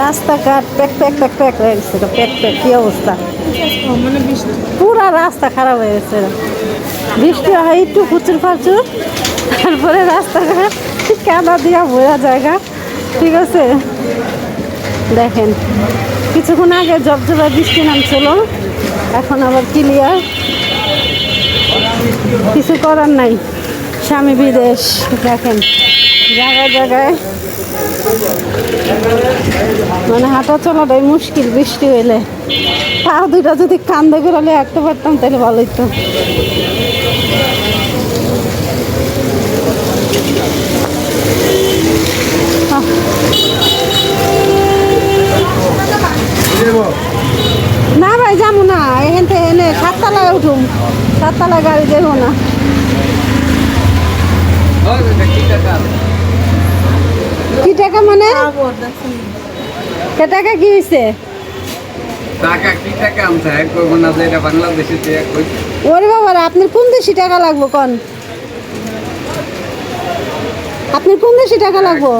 রাস্তাঘাট pack pack pack pack হয়ে গেছে প্যাক প্যাক কি অবস্থা? পুরা রাস্তা খারাপ হয়ে গেছে বৃষ্টি হয় একটু প্রচুর প্রচুর তারপরে রাস্তাঘাট কাদা দিয়া ভরা জায়গা, ঠিক আছে? দেখেন, কিছুক্ষণ আগে জবজবা বৃষ্টি নামছিল, এখন আবার ক্লিয়ার কিছু করার নাই, স্বামী বিদেশ, দেখেন। জায়গায় জায়গায়। মানে হাঁটা চলাটাই মুশকিল, বৃষ্টি হইলে। পা দুইটা যদি কান্দে বেরোলে হাঁটতে পারতাম, তাহলে ভালো হতো না ভাই, যাব না। এখান থেকে এনে সাততলায় উঠুম। সাততলায় গাড়ি দেবো না। কি টাকা মানে? কে টাকা কি হয়েছে টাকা কি টাকা আনছে? এক করব না যে এটা বাংলাদেশে যে এক কই ওরে বাবার আপনার কোন দেশি টাকা লাগবো কন? আপনার কোন দেশি টাকা লাগবো?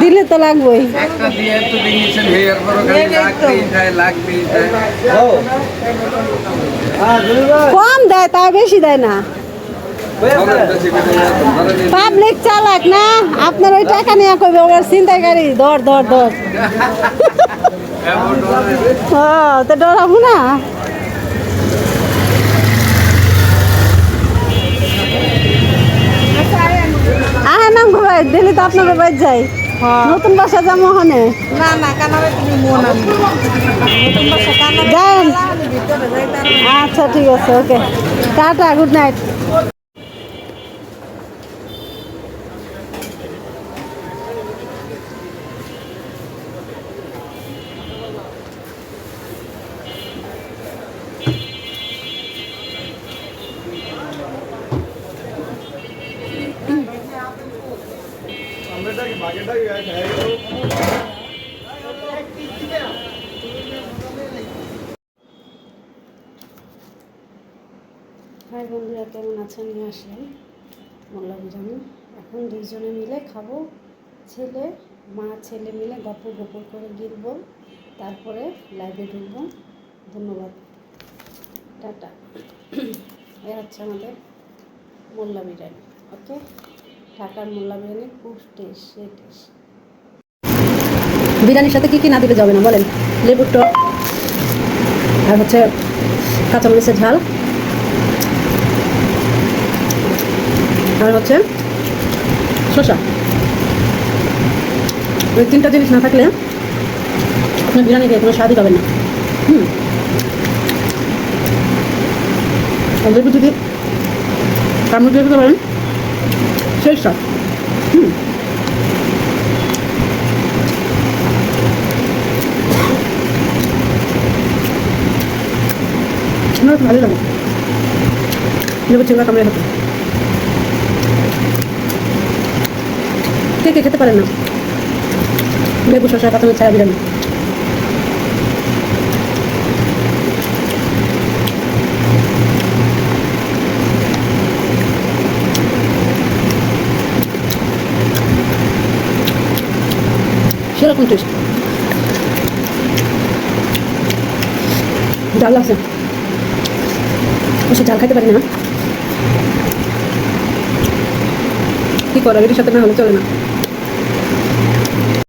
দিলে তো লাগবোই। একটা দিয়ে তো দিয়েছেন হেয়ার বড় খালি লাগতেই যায় লাগতেই যায় কম দেয় তাও বেশি দেয় না। পাবলিক চালাক না? আপনার ওই টাকা নিয়ে কইবে ওর চিন্তাই গাড়ি। ধর ধর ধর। ও তো ডরাবো না? আহে নাম ভাই দিল্লি তো আপনার বাড়ি যাই। নতুন বাসা যাব ওখানে। না না তুমি মন আচ্ছা ঠিক আছে okay. Tata good night hi বন্ধুরা, কেমন আছেন? নিয়ে আসলেন মোল্লা বিরিয়ানি। এখন দুইজনে মিলে খাব। ছেলে, মা, ছেলে মিলে গপ্প গপ্প করে গিলবো তারপরে লাইভে ঢুকবো। ধন্যবাদ। টাটা। এ হচ্ছে আমাদের মোল্লা বিরিয়ানি। ওকে? ঢাকার মোল্লা বিরিয়ানি খুব টেস্ট সে টেস্ট বিরিয়ানির সাথে কী কী না দিলে যাবে না বলেন? লেবুর টক আর হচ্ছে কাঁচামরিচের ঝাল। আর হচ্ছে শসা। ওই তিনটা জিনিস না থাকলে আপনার বিরিয়ানি খেয়ে কোনো স্বাদই পাবেন না। হুম। অল্প যদি কামড় দিয়ে দিতে পারেন সেই স্বাদ হুম ভালোই লাগে লেবু চিংড়া কামড়ে হতো কে কে খেতে পারেন না লেবু শসা কাঁচা ছায়া বিরিয়ানি সেরকম টেস্ট ডাল আছে। বেশি ডাল খাইতে পারি না। কি করার এটির সাথে না হলে চলে না।